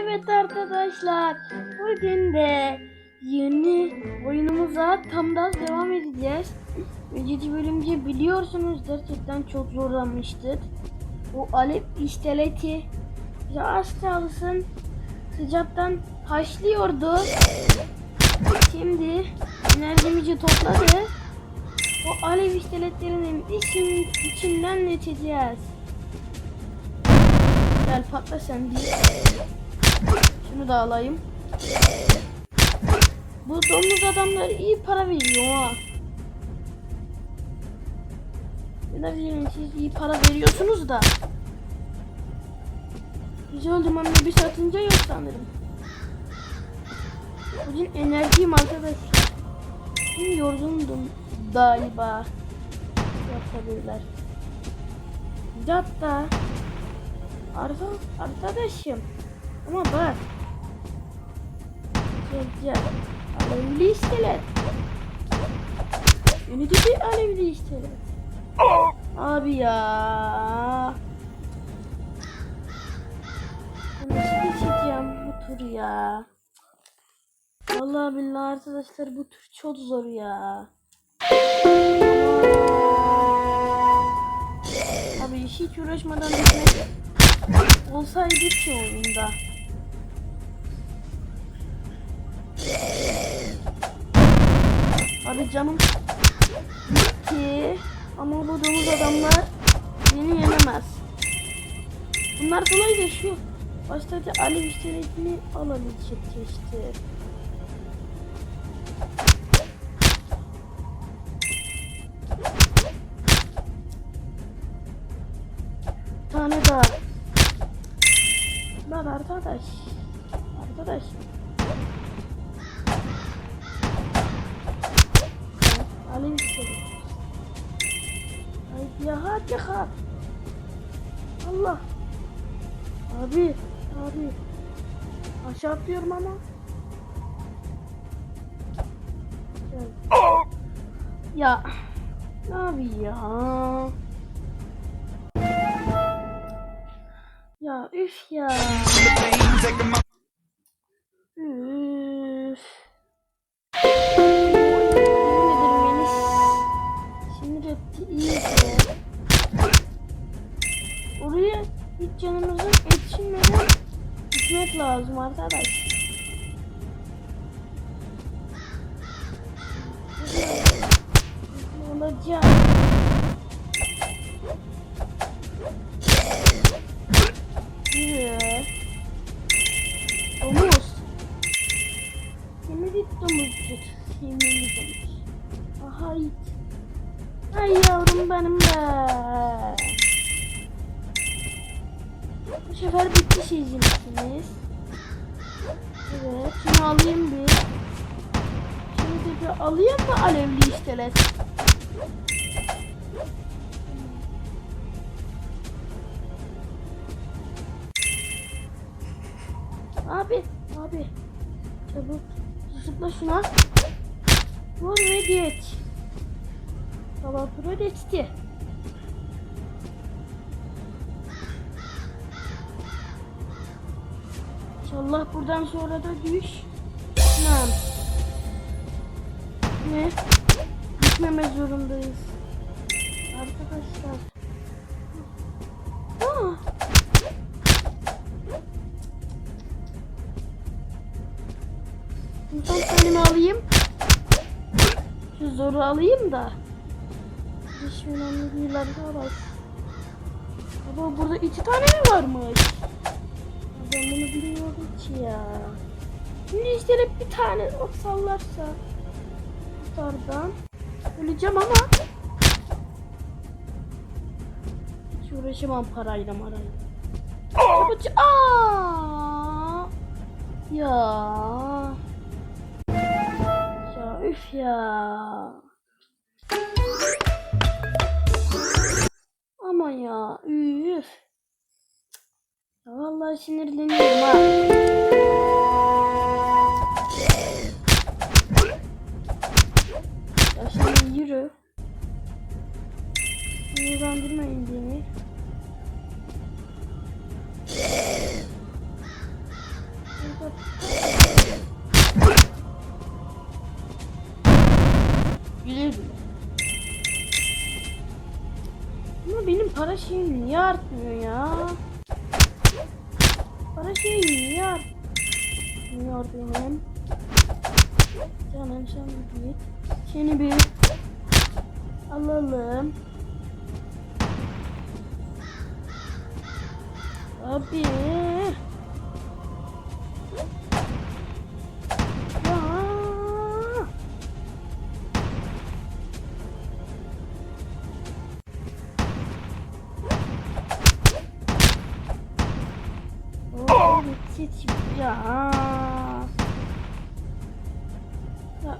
Evet arkadaşlar, bugün de yeni oyunumuza tam da devam edeceğiz. Önceki bölümce biliyorsunuz gerçekten çok zorlanmıştık. Bu alev isteleti bize az kalsın sıcaktan haşlıyordu. Şimdi enerjimizi topladı. O alev isteletlerinin için, içinden geçeceğiz. Gel patla sen diye. Şunu da alayım. Bu domuz adamlar iyi para veriyor ha. Ne bileyim siz iyi para veriyorsunuz da. Biz öldüm ama bir satınca yok sanırım. Bugün enerjiyim arkadaşlar. Bugün yorgundum galiba. Yapabilirler. Hatta Arka, arkadaşım. Ama bak. Gel gel. Alevli isteler. Yönetici alevli isteler. Abi ya. Nasıl geçeceğim bu tur ya? Vallahi billahi arkadaşlar bu tur çok zor ya. Abi hiç uğraşmadan bitmek olsaydı ki oyunda. Abi canım bitti. Ama bu domuz adamlar beni yenemez. Bunlar kolay geçiyor. Baştaki alev işaretini alabilecek işte. Bir tane daha. Lan arkadaş. Arkadaş. Alev istedim. Ay yahat yahat. Allah. Abi. Abi. Aşağı atlıyorum ama. Ya. Abi ya? Ya üf ya. Canımızın etişmeden gitmek lazım arkadaş. Olacak. Yürü. Domuz. Yemin et domuzcuk. Yemin domuz. Aha it. Ay yavrum benim be. Sefer bitti sizimsiniz. Evet. Şunu alayım bir. Şimdi bir alayım mı alevli iştelet? Abi, abi. Çabuk. Zıpla şuna. Vur ve geç. Tamam, pro geçti. İnşallah buradan sonra da düş. Tamam. Ne? Gitmeme zorundayız. Arkadaşlar. Aa. Son tanemi alayım. Şu zoru alayım da. Hiç önemli değil arkadaş. Ama burada iki tane mi varmış? Ben bunu bilmiyordum ki ya. Şimdi işte hep bir tane o sallarsa. Tutardan. Öleceğim ama. Hiç uğraşamam parayla marayla. Çabuk. Aa! Ya. Ya üf ya. Ama ya üf. Vallahi sinirleniyorum ha. Ya şimdi yürü. Uyandırmayın beni. Güle güle. Ama benim para şeyim niye artmıyor ya? Niye artmıyor benim? Canım sen bir seni bir alalım. Abi. Git ya. Ya.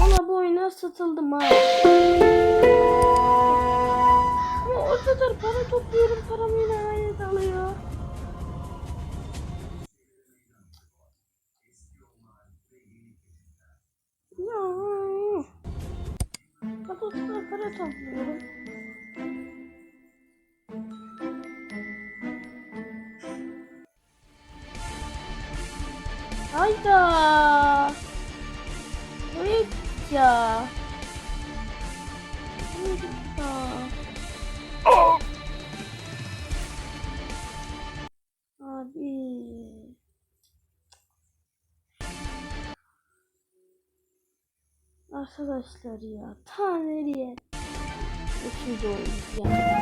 Valla bu oyuna satıldım ha. Ama o kadar para topluyorum param yine hayat alıyor. Ya. Kadar para topluyorum. Evet ya. Evet ya. Abi. Arkadaşlar ya ta nereye? Üçüncü oyun yani.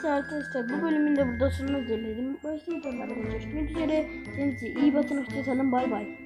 Neyse arkadaşlar bu bölümün de burada sonuna gelelim. Videolarda görüşmek üzere. Kendinize iyi bakın. Hoşçakalın. Bay bay.